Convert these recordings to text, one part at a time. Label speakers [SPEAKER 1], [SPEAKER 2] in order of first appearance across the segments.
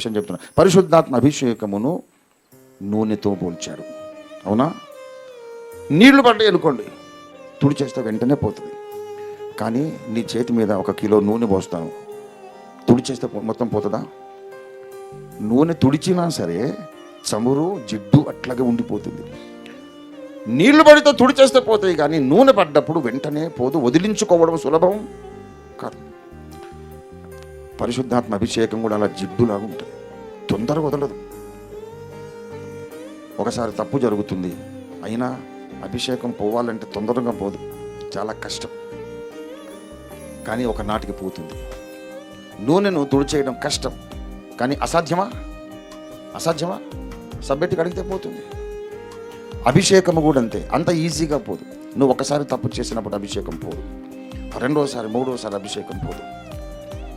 [SPEAKER 1] విషయం చెప్తున్నా. పరిశుద్ధాత్మ అభిషేకమును నూనెతో పోల్చాడు. అవునా? నీళ్ళు పడ్డాయి అనుకోండి తుడి చేస్తే వెంటనే పోతుంది. కానీ నీ చేతి మీద ఒక కిలో నూనె పోస్తాను. తుడి చేస్తే మొత్తం పోతుందా? నూనె తుడిచినా సరే చమురు జిడ్డు అట్లాగే ఉండిపోతుంది. నీళ్ళు పడితే తుడి చేస్తే పోతాయి కానీ నూనె పడ్డప్పుడు వెంటనే పోదు. వదిలించుకోవడం సులభం కాదు. పరిశుద్ధాత్మ అభిషేకం కూడా అలా జిడ్డులాగా ఉంటుంది. తొందరగా వదలదు. ఒకసారి తప్పు జరుగుతుంది. అయినా అభిషేకం పోవాలంటే తొందరగా పోదు. చాలా కష్టం. కానీ ఒకనాటికి పోతుంది. నూనెను తుడిచేయడం కష్టం. కానీ అసాధ్యమా? అసాధ్యమా? సబ్బెట్టి కడిగితే పోతుంది. అభిషేకము కూడా అంతే. అంత ఈజీగా పోదు. నువ్వు ఒకసారి తప్పు చేసినప్పుడు అభిషేకం పోదు. రెండోసారి మూడోసారి అభిషేకం పోదు.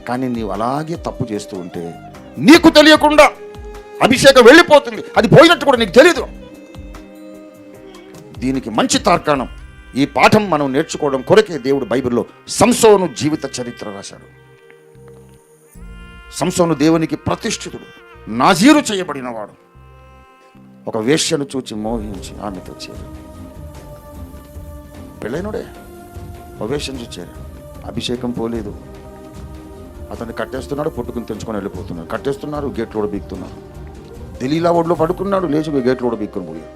[SPEAKER 1] కానీ నీవు అలాగే తప్పు చేస్తూ ఉంటే నీకు తెలియకుండా అభిషేకం వెళ్ళిపోతుంది. అది పోయినట్టు కూడా నీకు తెలియదు దీనికి మంచి తార్కాణం. ఈ పాఠం మనం నేర్చుకోవడం కొరకే దేవుడు బైబిల్లో సంసోను జీవిత చరిత్ర రాశాడు. సంసోను దేవునికి ప్రతిష్ఠితుడు నాజీరు చేయబడినవాడు. ఒక వేష్యను చూచి మోహించి ఆమెతో చేరు. పెళ్ళైనడే ఒక వేష్యను చూచారు. అభిషేకం పోలేదు. అతన్ని కట్టేస్తున్నాడు పుట్టుకుని తెంచుకొని వెళ్ళిపోతున్నాడు. కట్టేస్తున్నారు గేట్లు కూడా బీక్తున్నారు దలీలా ఒడ్లో పడుకున్నాడు లేచి గేట్లు కూడా బీక్కుని పోయాడు.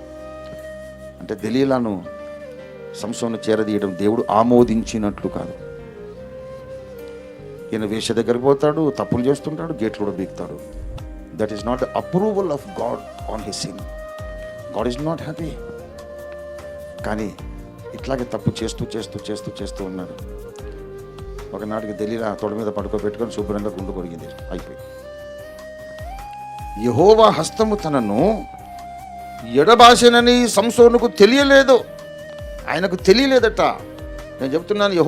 [SPEAKER 1] అంటే దలీలాను సంశంను చేరదీయడం దేవుడు ఆమోదించినట్లు కాదు. ఈయన వేష దగ్గరికి పోతాడు తప్పులు చేస్తుంటాడు గేట్లు కూడా బీక్తాడు that is not approval of God on his sin God is not happy కానీ ఇట్లాగే తప్పు చేస్తూ చేస్తూ చేస్తూ చేస్తూ ఉన్నాడు. ఒకనాటికి దలీలా తొడ మీద పడుకోబెట్టుకొని శుభ్రంగా గుండు కొరిగింది. అయిపోయి యహోవా హస్తము తనను ఎడబాసనని సంసోనుకు తెలియలేదు. ఆయనకు తెలియలేదట. నేను చెప్తున్నాను యహో